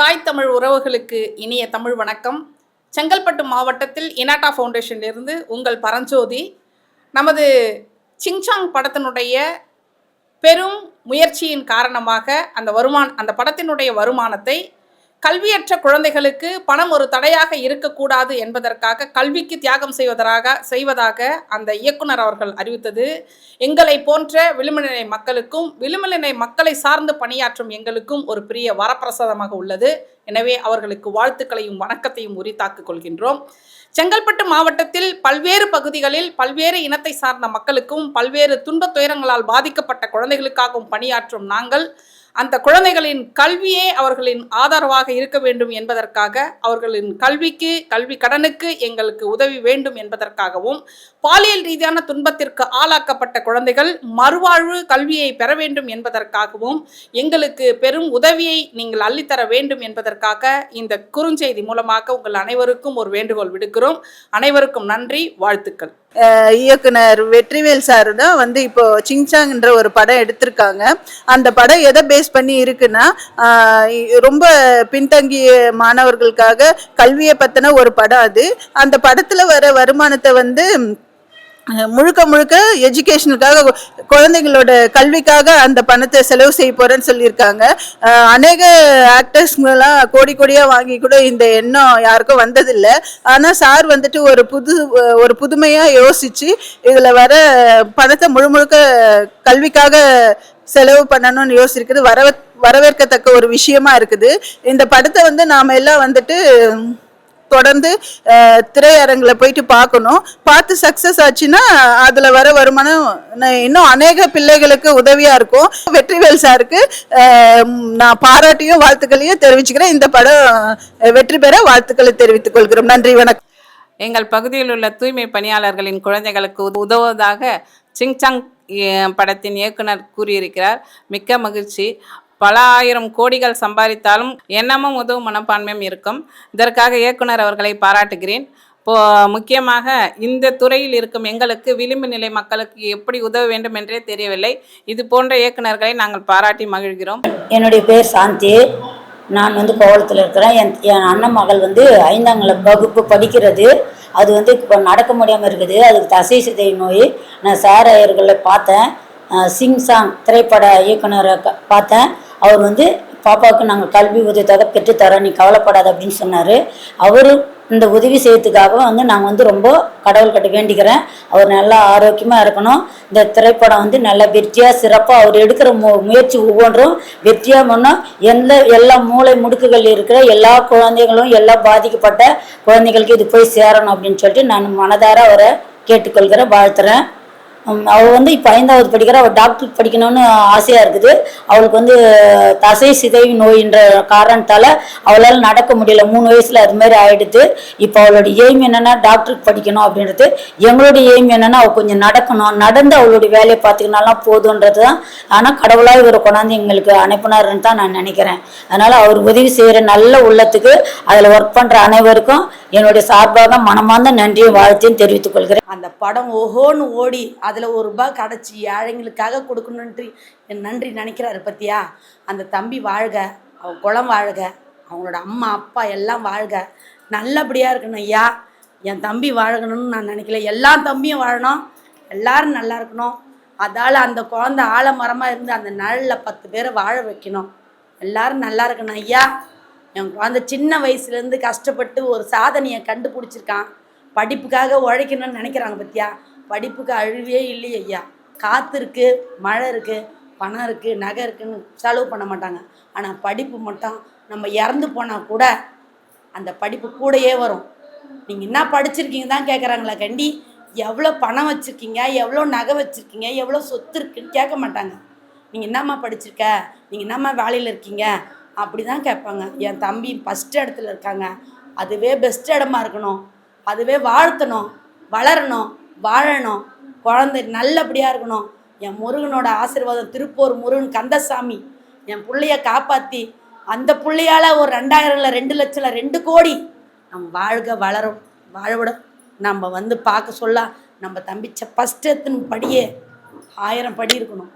தாய் தமிழ் உறவுகளுக்கு இனிய தமிழ் வணக்கம். செங்கல்பட்டு மாவட்டத்தில் இனாட்டா ஃபவுண்டேஷனிலிருந்து உங்கள் பரஞ்சோதி நமது சிங்சாங் படத்தினுடைய பெரும் முயற்சியின் காரணமாக அந்த வருமான அந்த படத்தினுடைய வருமானத்தை கல்வியற்ற குழந்தைகளுக்கு பணம் ஒரு தடையாக இருக்கக்கூடாது என்பதற்காக கல்விக்கு தியாகம் செய்வதாக செய்வதாக அந்த இயக்குனர் அவர்கள் அறிவித்தது. எங்களை போன்ற விளிம்புநிலை மக்களுக்கும் விளிம்புநிலை மக்களை சார்ந்து பணியாற்றும் எங்களுக்கும் ஒரு பெரிய வரப்பிரசாதமாக உள்ளது. எனவே அவர்களுக்கு வாழ்த்துக்களையும் வணக்கத்தையும் உரித்தாக்கிக் கொள்கின்றோம். செங்கல்பட்டு மாவட்டத்தில் பல்வேறு பகுதிகளில் பல்வேறு இனத்தை சார்ந்த மக்களுக்கும் பல்வேறு துன்பத் துயரங்களால் பாதிக்கப்பட்ட குழந்தைகளுக்காகவும் பணியாற்றும் நாங்கள் அந்த குழந்தைகளின் கல்வியே அவர்களின் ஆதரவாக இருக்க வேண்டும் என்பதற்காக அவர்களின் கல்விக்கு கல்வி கடனுக்கு எங்களுக்கு உதவி வேண்டும் என்பதற்காகவும் பாலியல் ரீதியான துன்பத்திற்கு ஆளாக்கப்பட்ட குழந்தைகள் மறுவாழ்வு கல்வியை பெற வேண்டும் என்பதற்காகவும் எங்களுக்கு பெரும் உதவியை நீங்கள் அள்ளித்தர வேண்டும் என்பதற்காக இந்த குறுஞ்செய்தி மூலமாக உங்கள் அனைவருக்கும் ஒரு வேண்டுகோள் விடுக்கிறோம். அனைவருக்கும் நன்றி வாழ்த்துக்கள். இயக்குனர் வெற்றிவேல் சார் தான் வந்து இப்போ சிங்சாங்ன்ற ஒரு படம் எடுத்திருக்காங்க. அந்த படம் எதை பேஸ் பண்ணி இருக்குன்னா ரொம்ப பின்தங்கிய மாணவர்களுக்காக கல்வியை பத்தின ஒரு படம் அது. அந்த படத்துல வர வருமானத்தை வந்து முழுக்க முழுக்க எஜுகேஷனுக்காக குழந்தைங்களோட கல்விக்காக அந்த பணத்தை செலவு செய்ய போறேன்னு சொல்லியிருக்காங்க. அநேக ஆக்டர்ஸ்லாம் கோடி கோடியாக வாங்கி கூட இந்த எண்ணம் யாருக்கும் வந்ததில்லை. ஆனால் சார் வந்துட்டு ஒரு புது ஒரு புதுமையாக யோசிச்சு இதில் வர பணத்தை முழு முழுக்க கல்விக்காக செலவு பண்ணணும்னு யோசிக்கிறது வரவ வரவேற்கத்தக்க ஒரு விஷயமா இருக்குது. இந்த படத்தை வந்து நாம எல்லாம் வந்துட்டு தொடர்ந்து திரையரங்கில் போயிட்டு பார்க்கணும். பார்த்து சக்சஸ் ஆச்சுன்னா அதில் வர வருமானம் இன்னும் அநேக பிள்ளைகளுக்கு உதவியாக இருக்கும். வெற்றிவேல் சாருக்கு நான் பாராட்டியும் வாழ்த்துக்களையும் தெரிவிச்சுக்கிறேன். இந்த படம் வெற்றி பெற வாழ்த்துக்களை தெரிவித்துக் கொள்கிறோம். நன்றி வணக்கம். எங்கள் பகுதியில் உள்ள தூய்மை பணியாளர்களின் குழந்தைகளுக்கு உத- உதவுவதாக சிங்சாங் சாங் படத்தின் இயக்குனர் கூறியிருக்கிறார். மிக்க மகிழ்ச்சி. பல ஆயிரம் கோடிகள் சம்பாதித்தாலும் எண்ணமும் உதவும் மனப்பான்மையும் இருக்கும். இதற்காக இயக்குனர் அவர்களை பாராட்டுகிறேன். இப்போ முக்கியமாக இந்த துறையில் இருக்கும் எங்களுக்கு விளிம்பு நிலை மக்களுக்கு எப்படி உதவ வேண்டும் என்றே தெரியவில்லை. இது போன்ற இயக்குனர்களை நாங்கள் பாராட்டி மகிழ்கிறோம். என்னுடைய பேர் சாந்தி. நான் வந்து கோவளத்தில் இருக்கிறேன். என் என் அண்ணன் மகள் வந்து ஐந்தாம் வகுப்பு படிக்கிறது. அது வந்து இப்போ நடக்க முடியாமல் இருக்குது. அதுக்கு தசை சிதை நோய் நான் சார் ஐயர்களை பார்த்தேன். சிங் சாங் திரைப்பட இயக்குனரை க- பார்த்தேன். அவர் வந்து பாப்பாவுக்கு நாங்கள் கல்வி உதவித்தொகை பெற்றுத்தரோம் நீ கவலைப்படாத அப்படின்னு சொன்னார். அவரும் இந்த உதவி செய்யறதுக்காக வந்து நாங்கள் வந்து ரொம்ப கடவுள்கிட்ட வேண்டிக்கிறேன். அவர் நல்லா ஆரோக்கியமாக இருக்கணும். இந்த திரைப்படம் வந்து நல்ல வெற்றியாக சிறப்பாக அவர் எடுக்கிற மு முயற்சி ஒவ்வொன்றும் வெற்றியாக பண்ணோம் எந்த எல்லா மூளை முடுக்குகள் இருக்கிற எல்லா குழந்தைகளும் எல்லா பாதிக்கப்பட்ட குழந்தைகளுக்கு இது போய் சேரணும் அப்படின்னு சொல்லிட்டு நான் மனதார அவரை கேட்டுக்கொள்கிறேன் வாழ்த்துறேன். அவள் வந்து இப்போ ஐந்தாவது படிக்கிற. அவள் டாக்டர் படிக்கணும்னு ஆசையாக இருக்குது. அவளுக்கு வந்து தசை சிதைவு நோயின்ற காரணத்தால் அவளால் நடக்க முடியல. மூணு வயசில் அது மாதிரி ஆகிடுது இப்போ அவளோட எய்ம் என்னென்னா டாக்டருக்கு படிக்கணும் அப்படின்றது. எங்களுடைய எய்ம் என்னென்னா அவள் கொஞ்சம் நடக்கணும். நடந்து அவளுடைய வேலையை பார்த்துக்கினாலாம் போதுன்றது தான் ஆனால் கடவுளாக இவரை கொண்டாந்து எங்களுக்கு அனுப்பினாருன்னு தான் நான் நினைக்கிறேன். அதனால் அவர் உதவி செய்கிற நல்ல உள்ளத்துக்கு அதில் ஒர்க் பண்ணுற அனைவருக்கும் என்னுடைய சார்பாக மனமார்ந்த நன்றியும் வாழ்த்தையும் தெரிவித்துக் கொள்கிறேன். அந்த படம் ஓஹோன்னு ஓடி அதில் ஒரு ரூபாய் கிடச்சி ஏழைங்களுக்காக கொடுக்கணுன்ட்டு என் நன்றி நினைக்கிறாரு பத்தியா? அந்த தம்பி வாழ்க அவ குளம் வாழ்க அவங்களோட அம்மா அப்பா எல்லாம் வாழ்க. நல்லபடியாக இருக்கணும் ஐயா. என் தம்பி வாழணும்னு நான் நினைக்கல. எல்லா தம்பியும் வாழணும். எல்லாரும் நல்லா இருக்கணும். அதால் அந்த குழந்தை ஆலமரமாக இருந்து அந்த நிழலில் பத்து பேரை வாழ வைக்கணும். எல்லாரும் நல்லா இருக்கணும் ஐயா. என் குழந்தை சின்ன வயசுலேருந்து கஷ்டப்பட்டு ஒரு சாதனையை கண்டுபிடிச்சிருக்கான். படிப்புக்காக உழைக்கணும்னு நினைக்கிறாங்க பத்தியா? படிப்புக்கு அழிவே இல்லையே ஐயா. காற்று இருக்குது மழை இருக்குது பணம் இருக்குது நகை இருக்குதுன்னு செலவு பண்ண மாட்டாங்க. ஆனால் படிப்பு மட்டும் நம்ம இறந்து போனால் கூட அந்த படிப்பு கூடயே வரும். நீங்கள் என்ன படிச்சிருக்கீங்க தான் கேட்குறாங்களா கண்டி. எவ்வளோ பணம் வச்சுருக்கீங்க எவ்வளோ நகை வச்சுருக்கீங்க எவ்வளோ சொத்து இருக்குன்னு கேட்க மாட்டாங்க. நீங்கள் என்னம்மா படிச்சிருக்க? நீங்கள் என்னம்மா வேலையில் இருக்கீங்க? அப்படி தான் கேட்பாங்க. என் தம்பி ஃபஸ்ட் இடத்துல இருக்காங்க. அதுவே பெஸ்ட் இடமா இருக்கணும். அதுவே வாழ்த்தணும். வளரணும். வாழணும். குழந்தை நல்லபடியாக இருக்கணும். என் முருகனோட ஆசீர்வாதம் திருப்பூர் முருகன் கந்தசாமி. என் பிள்ளைய காப்பாற்றி அந்த பிள்ளையால் ஒரு ரெண்டாயிரம்ல ரெண்டு லட்சம்ல ரெண்டு கோடி நம்ம வாழ்க வளரும். வாழவிட நம்ம வந்து பார்க்க சொல்ல நம்ம தம்பி ஃபஸ்ட் எத்தனை படியே ஆயிரம் படி இருக்கணும்.